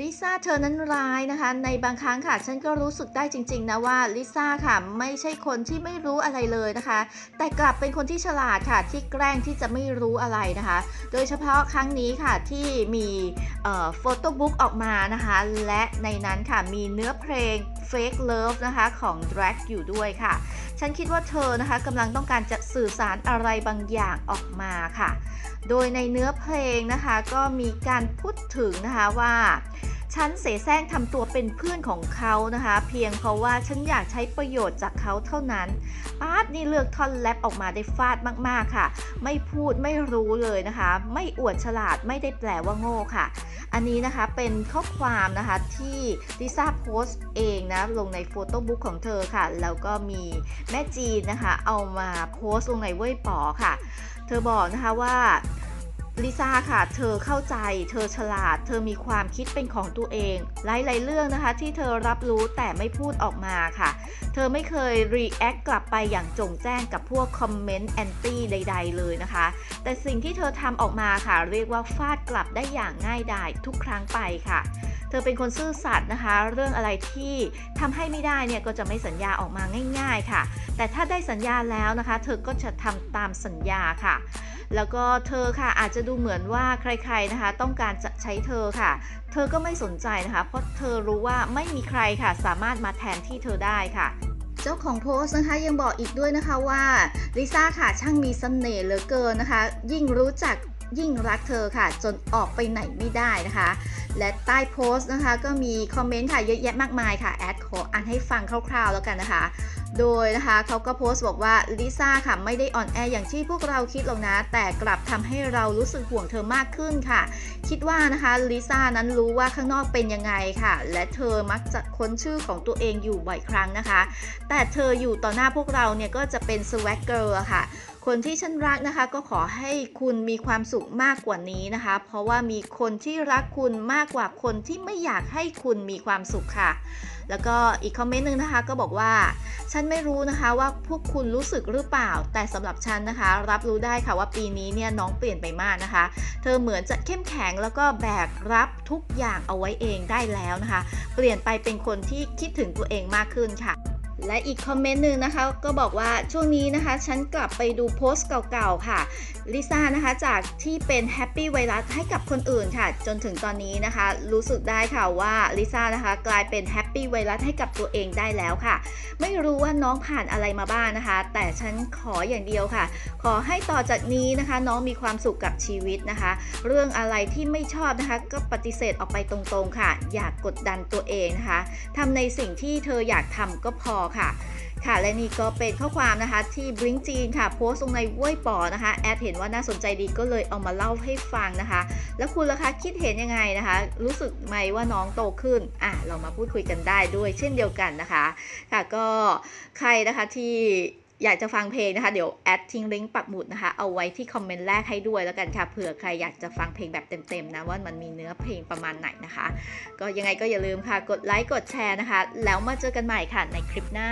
ลิซ่าเธอนั้นร้ายนะคะ ในบางครั้งค่ะ ฉันก็รู้สึกได้จริง ๆ นะว่าลิซ่าค่ะ ไม่ใช่คนที่ไม่รู้อะไรเลยนะคะ แต่กลับเป็นคนที่ฉลาดค่ะ ที่แกล้งที่จะไม่รู้อะไรนะคะ โดยเฉพาะครั้งนี้ค่ะที่มีโฟโต้บุ๊กออกมานะคะ และในนั้นค่ะมีเนื้อเพลง Fake Love นะคะของ Drag อยู่ด้วยค่ะ ฉันคิดว่าเธอนะคะกำลังต้องการจะสื่อสารอะไรบางอย่างออกมาค่ะ โดยในเนื้อเพลงนะคะก็มีการพูดถึงนะคะว่า ฉันเสแสร้งทำตัวเป็นเพื่อนของเขานะคะ เพียงเพราะว่าฉันอยากใช้ประโยชน์จากเขาเท่านั้นอาร์ตนี่เลือกท่อนแรปออกมาได้ฟาดมากๆค่ะ ไม่พูดไม่รู้เลยนะคะ ไม่อวดฉลาดไม่ได้แปลว่าโง่ค่ะ อันนี้นะคะเป็นข้อความนะคะที่ลิซ่าโพสต์เองนะลงในโฟโต้บุ๊กของเธอค่ะ แล้วก็มีแม่จีนนะคะ เอามาโพสต์ลงในเว่ยป๋อค่ะ เธอบอกนะคะว่า ลิซ่าค่ะ เธอเข้าใจ เธอฉลาด เธอมีความคิดเป็นของตัวเอง หลายๆเรื่องนะคะ ที่เธอรับรู้แต่ไม่พูดออกมาค่ะ เธอไม่เคยรีแอคกลับไปอย่างจงแจ้งกับพวกคอมเมนต์แอนตี้ใด ๆ เลยนะคะ แต่สิ่งที่เธอทำออกมาค่ะ เรียกว่าฟาดกลับได้อย่างง่ายดายทุกครั้งไปค่ะเธอเป็นคนซื่อสัตย์นะคะ เรื่องอะไรที่ทำให้ไม่ได้เนี่ยก็จะไม่สัญญาออกมาง่าย ๆ ค่ะ แต่ถ้าได้สัญญาแล้วนะคะ เธอก็จะทำตามสัญญาค่ะ แล้วก็เธอค่ะอาจจะดูเหมือนว่าใครๆนะคะ ต้องการจะใช้เธอค่ะ เธอก็ไม่สนใจนะคะ เพราะเธอรู้ว่าไม่มีใครค่ะ สามารถมาแทนที่เธอได้ค่ะเจ้าของโพสต์นะคะยังบอกอีกด้วยนะคะว่าลิซ่าค่ะช่างมีเสน่ห์เหลือเกินนะคะ ยิ่งรู้จักยิ่งรักเธอค่ะ จนออกไปไหนไม่ได้นะคะ และใต้โพสต์นะคะ ก็มีคอมเมนต์ค่ะเยอะแยะมากมายค่ะ แอดขออ่านให้ฟังคร่าวๆแล้วกันนะคะ โดยนะคะเขาก็โพสต์บอกว่าลิซ่าค่ะไม่ได้อ่อนแออย่างที่พวกเราคิดหรอกนะ แต่กลับทำให้เรารู้สึกห่วงเธอมากขึ้นค่ะ คิดว่านะคะลิซ่านั้นรู้ว่าข้างนอกเป็นยังไงค่ะ และเธอมักจะค้นชื่อของตัวเองอยู่บ่อยครั้งนะคะ แต่เธออยู่ต่อหน้าพวกเราเนี่ยก็จะเป็นสวักเกอร์ค่ะคนที่ฉันรักนะคะ ก็ขอให้คุณมีความสุขมากกว่านี้นะคะ เพราะว่ามีคนที่รักคุณมากกว่าคนที่ไม่อยากให้คุณมีความสุขค่ะ แล้วก็อีกคอมเมนต์หนึ่งนะคะก็บอกว่า ฉันไม่รู้นะคะว่าพวกคุณรู้สึกหรือเปล่า แต่สำหรับฉันนะคะ รับรู้ได้ค่ะว่าปีนี้เนี่ยน้องเปลี่ยนไปมากนะคะ เธอเหมือนจะเข้มแข็งแล้วก็แบกรับทุกอย่างเอาไว้เองได้แล้วนะคะ เปลี่ยนไปเป็นคนที่คิดถึงตัวเองมากขึ้นค่ะ และอีกคอมเมนต์หนึ่งนะคะก็บอกว่าช่วงนี้นะคะฉันกลับไปดูโพสต์เก่าๆค่ะลิซ่านะคะจากที่เป็นแฮปปี้ไวรัสให้กับคนอื่นค่ะ จนถึงตอนนี้นะคะ รู้สึกได้ค่ะว่าลิซ่านะคะกลายเป็นแฮปปี้ไวรัสให้กับตัวเองได้แล้วค่ะ ไม่รู้ว่าน้องผ่านอะไรมาบ้างนะคะ แต่ฉันขออย่างเดียวค่ะ ขอให้ต่อจากนี้นะคะ น้องมีความสุขกับชีวิตนะคะ เรื่องอะไรที่ไม่ชอบนะคะ ก็ปฏิเสธออกไปตรงๆค่ะ อยากกดดันตัวเองนะคะทำในสิ่งที่เธออยากทำก็พอค่ะ ค่ะและนี่ก็เป็นข้อความนะคะที่บริงจีนค่ะโพสต์ลงในเว้ยปอนะคะแอดเห็นว่าน่าสนใจดีก็เลยเอามาเล่าให้ฟังนะคะ แล้วคุณล่ะคะคิดเห็นยังไงนะคะ รู้สึกไหมว่าน้องโตขึ้นอะเรามาพูดคุยกันได้ด้วยเช่นเดียวกันนะคะ ค่ะก็ใครนะคะที่ อยากจะฟังเพลงนะคะ เดี๋ยวแอดทิ้งลิงก์ปักหมุดนะคะ เอาไว้ที่คอมเมนต์แรกให้ด้วยแล้วกันค่ะเผื่อใครอยากจะฟังเพลงแบบเต็มๆนะว่ามันมีเนื้อเพลงประมาณไหนนะคะ ก็ยังไงก็อย่าลืมค่ะ กดไลค์กดแชร์นะคะ แล้วมาเจอกันใหม่ค่ะในคลิปหน้า